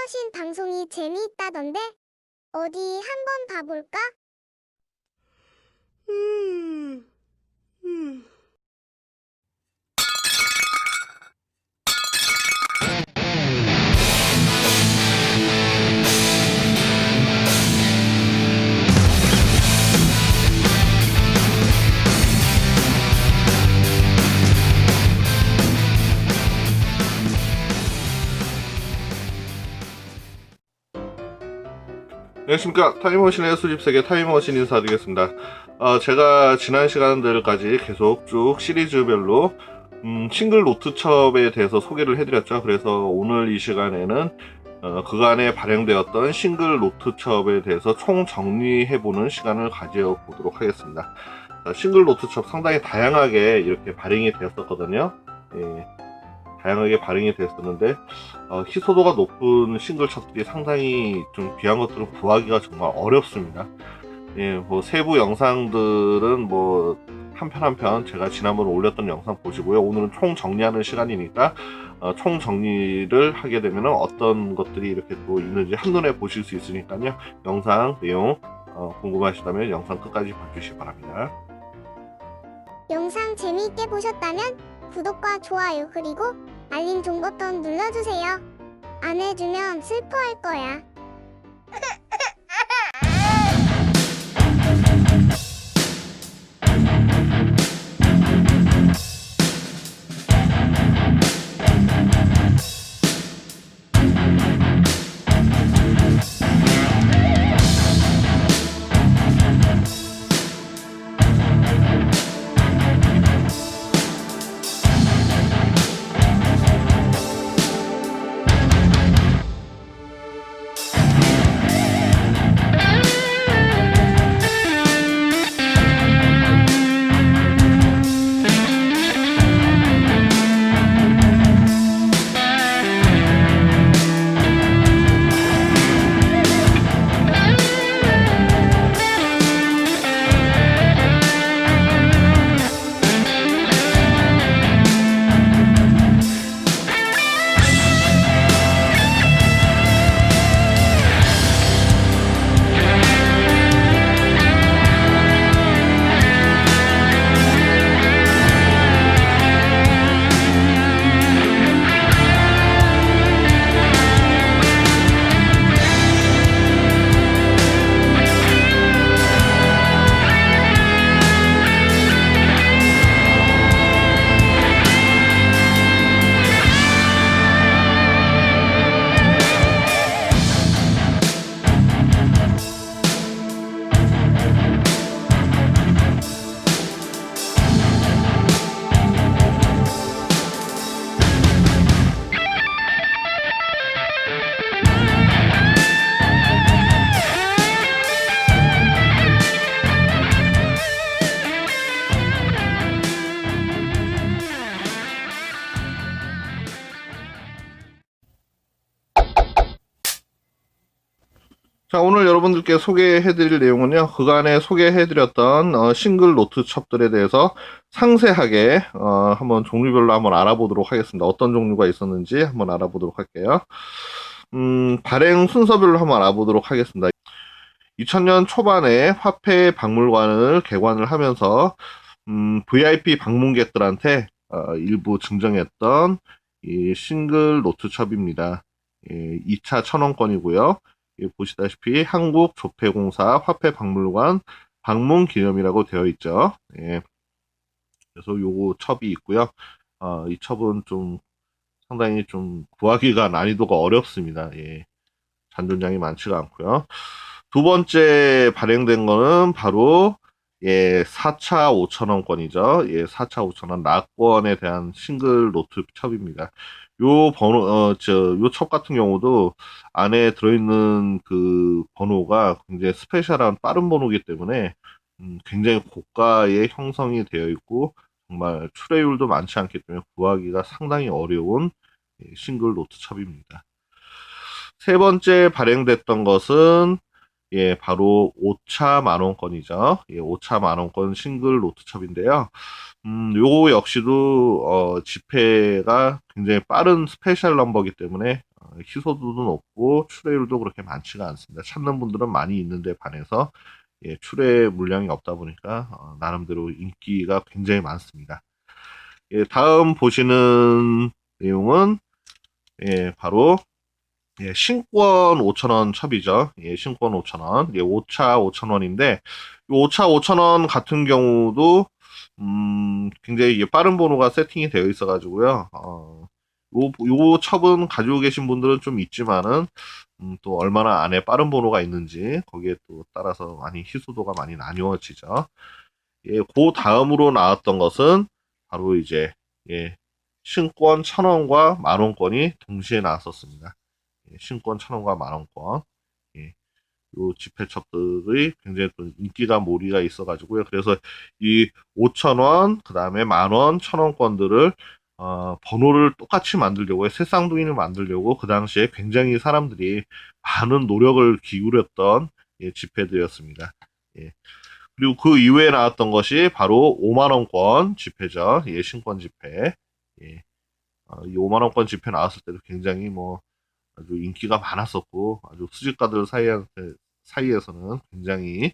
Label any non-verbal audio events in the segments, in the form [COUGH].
타임머신 방송이 재미있다던데? 어디 한번 봐볼까? 안녕하십니까. 타임머신의 수집세계 타임머신 인사드리겠습니다. 어, 제가 지난 시간들까지 계속 쭉 시리즈별로 음, 싱글 노트첩에 대해서 소개를 해드렸죠. 그래서 오늘 이 시간에는 어, 그간에 발행되었던 싱글 노트첩에 대해서 총 정리해보는 시간을 가져보도록 하겠습니다. 자, 싱글 노트첩 상당히 다양하게 이렇게 발행이 되었었거든요. 예, 다양하게 발행이 되었었는데 어, 희소도가 높은 싱글첩들이 상당히 좀 귀한 것들은 구하기가 정말 어렵습니다. 예, 뭐 세부 영상들은 뭐 한편 한편 제가 지난번에 올렸던 영상 보시고요. 오늘은 총 정리하는 시간이니까 어, 총 정리를 하게 되면 어떤 것들이 이렇게 또 있는지 한눈에 보실 수 있으니까요. 영상 내용 어, 궁금하시다면 영상 끝까지 봐주시기 바랍니다. 영상 재미있게 보셨다면 구독과 좋아요 그리고 알림 종 버튼 눌러주세요. 안 해주면 슬퍼할 거야. [LAUGHS] 자, 오늘 여러분들께 소개해드릴 내용은요, 그간에 소개해드렸던 어, 싱글 노트 첩들에 대해서 상세하게 어, 한번 종류별로 한번 알아보도록 하겠습니다. 어떤 종류가 있었는지 한번 알아보도록 할게요. 음, 발행 순서별로 한번 알아보도록 하겠습니다. 2000년 초반에 화폐 박물관을 개관을 하면서 음, VIP 방문객들한테 어, 일부 증정했던 이 싱글 노트 첩입니다. 예, 2차 천원권이고요. 예, 보시다시피 한국 조폐공사 화폐 박물관 방문 기념이라고 되어 있죠. 예. 그래서 요거 첩이 있고요. 어, 이 첩은 좀 상당히 좀 구하기가 난이도가 어렵습니다. 예. 잔존량이 많지가 않고요. 두 번째 발행된 거는 바로 예, 4차 5천원권이죠. 예, 4차 5천원 낙권에 대한 싱글 노트 첩입니다. 요 번호, 어, 저, 요 첩 같은 경우도 안에 들어있는 그 번호가 굉장히 스페셜한 빠른 번호이기 때문에 음, 굉장히 고가의 형성이 되어 있고 정말 출애율도 많지 않기 때문에 구하기가 상당히 어려운 예, 싱글 노트 첩입니다. 세 번째 발행됐던 것은 예, 바로 5차 만원권이죠. 예, 5차 만원권 싱글 노트첩인데요. 음, 요거 역시도, 어, 지폐가 굉장히 빠른 스페셜 넘버기 때문에, 어, 어, 희소도도 높고 출회율도 그렇게 많지가 않습니다. 찾는 분들은 많이 있는데 반해서 예, 출회 물량이 없다 보니까 어, 나름대로 인기가 굉장히 많습니다. 예, 다음 보시는 내용은 예, 바로 예, 신권 5,000원 첩이죠. 예, 신권 5,000원. 예, 5차 5,000원인데, 5차 5,000원 같은 경우도, 음, 굉장히 빠른 번호가 세팅이 되어 있어 가지고요. 어, 요, 요 첩은 가지고 계신 분들은 좀 있지만은, 음, 또 얼마나 안에 빠른 번호가 있는지, 거기에 또 따라서 많이 희소도가 많이 나뉘어지죠. 예, 그 다음으로 나왔던 것은, 바로 이제, 예, 신권 1,000원과 만원권이 동시에 나왔었습니다. 예, 신권 1,000원과 만원권. 예, 요 지폐첩들이 굉장히 또 인기가 몰이가 있어가지고요. 그래서 이 5,000원, 그 다음에 만원, 1,000원권들을 어, 번호를 똑같이 만들려고, 새 쌍둥이를 만들려고 그 당시에 굉장히 사람들이 많은 노력을 기울였던 예, 지폐들이었습니다. 예. 그리고 그 이후에 나왔던 것이 바로 5만원권 지폐죠. 예, 신권 지폐. 예. 어, 이 5만원권 지폐 나왔을 때도 굉장히 뭐, 아주 인기가 많았었고 아주 수집가들 사이한테, 사이에서는 굉장히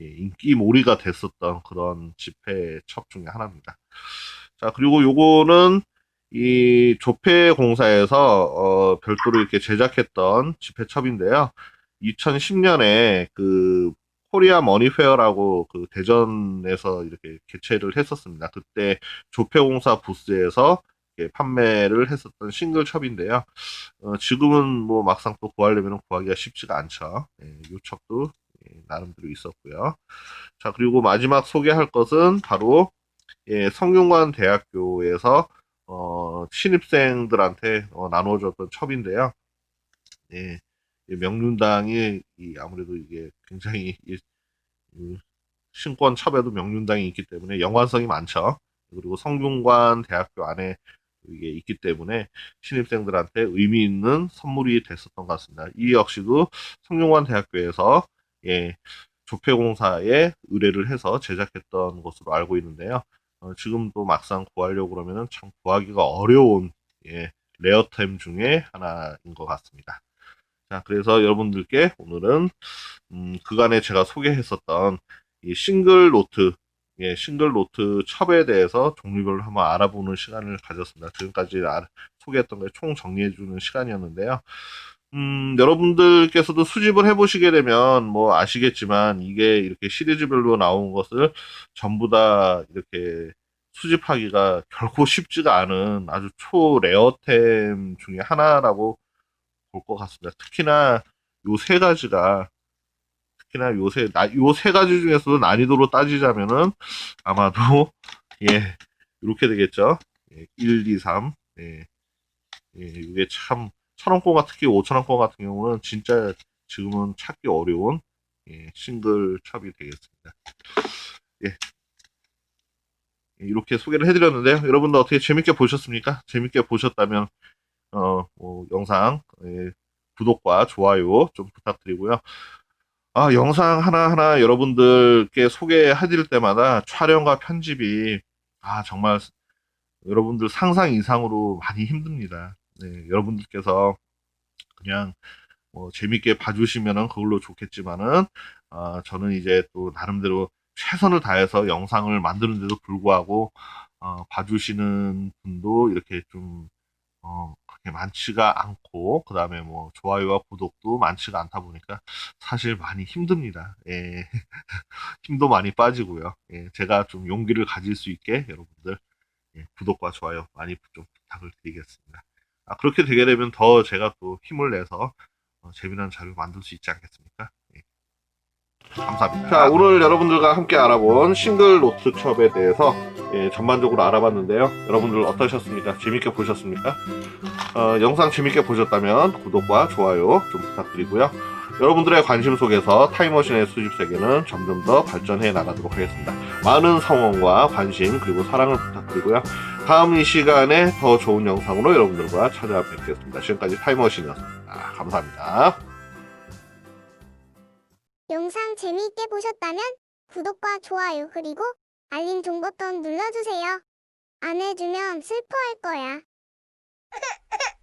예, 인기 몰이가 됐었던 그런 집회 첩 중에 하나입니다. 자 그리고 요거는 이 조폐 공사에서 어, 별도로 이렇게 제작했던 집회 첩인데요. 2010년에 그 코리아 머니페어라고 그 대전에서 이렇게 개최를 했었습니다. 그때 조폐공사 부스에서 판매를 했었던 싱글첩인데요. 어, 지금은 뭐 막상 또 구하려면 구하기가 쉽지가 않죠. 예, 요 첩도 예, 나름대로 있었고요. 자, 그리고 마지막 소개할 것은 바로 예, 성균관 대학교에서 어, 신입생들한테 어, 나눠줬던 첩인데요. 예, 이 명륜당이 이 아무래도 이게 굉장히 이, 이 신권 첩에도 명륜당이 있기 때문에 연관성이 많죠. 그리고 성균관 대학교 안에 이게 있기 때문에 신입생들한테 의미 있는 선물이 됐었던 것 같습니다. 이 역시도 성균관 대학교에서 예, 조폐공사에 의뢰를 해서 제작했던 것으로 알고 있는데요. 어, 지금도 막상 구하려고 그러면은 참 구하기가 어려운 예, 레어템 중에 하나인 것 같습니다. 자, 그래서 여러분들께 오늘은 음, 그간에 제가 소개했었던 이 싱글 노트 예, 싱글 노트 첩에 대해서 종류별로 한번 알아보는 시간을 가졌습니다. 지금까지 아- 소개했던 걸총 정리해주는 시간이었는데요. 음, 여러분들께서도 수집을 해보시게 되면 뭐 아시겠지만 이게 이렇게 시리즈별로 나온 것을 전부 다 이렇게 수집하기가 결코 쉽지가 않은 아주 초레어템 중에 하나라고 볼 것 같습니다. 특히나 요 세 가지가 특히나 요새 요세 가지 중에서도 난이도로 따지자면은 아마도 [LAUGHS] 예 이렇게 되겠죠. 예, 1, 2, 3. 예, 예 이게 참 천원권 특히 5천원권 같은 경우는 진짜 지금은 찾기 어려운 예, 싱글 첩이 되겠습니다. 예. 예, 이렇게 소개를 해드렸는데요. 여러분들 어떻게 재밌게 보셨습니까? 재밌게 보셨다면 어, 뭐, 영상 예, 구독과 좋아요 좀 부탁드리고요. 아, 영상 하나하나 여러분들께 소개해드릴 때마다 촬영과 편집이, 아, 정말 여러분들 상상 이상으로 많이 힘듭니다. 네, 여러분들께서 그냥 뭐 재밌게 봐주시면은 그걸로 좋겠지만은, 아, 저는 이제 또 나름대로 최선을 다해서 영상을 만드는데도 불구하고, 어, 봐주시는 분도 이렇게 좀, 어, 그렇게 많지가 않고, 그 다음에 뭐, 좋아요와 구독도 많지가 않다 보니까, 사실 많이 힘듭니다. 예. [LAUGHS] 힘도 많이 빠지고요. 예. 제가 좀 용기를 가질 수 있게 여러분들, 예, 구독과 좋아요 많이 좀 부탁을 드리겠습니다. 아, 그렇게 되게 되면 더 제가 또 힘을 내서, 어, 재미난 자료 만들 수 있지 않겠습니까? 예. 감사합니다. 자, 오늘 여러분들과 함께 알아본 싱글 노트첩에 대해서 예, 전반적으로 알아봤는데요. 여러분들 어떠셨습니까? 재밌게 보셨습니까? 어, 영상 재밌게 보셨다면 구독과 좋아요 좀 부탁드리고요. 여러분들의 관심 속에서 타임머신의 수집 세계는 점점 더 발전해 나가도록 하겠습니다. 많은 성원과 관심 그리고 사랑을 부탁드리고요. 다음 이 시간에 더 좋은 영상으로 여러분들과 찾아뵙겠습니다. 지금까지 타임머신이었습니다. 감사합니다. 재미있게 보셨다면 구독과 좋아요 그리고 알림 종 버튼 눌러주세요. 안 해주면 슬퍼할 거야. [LAUGHS]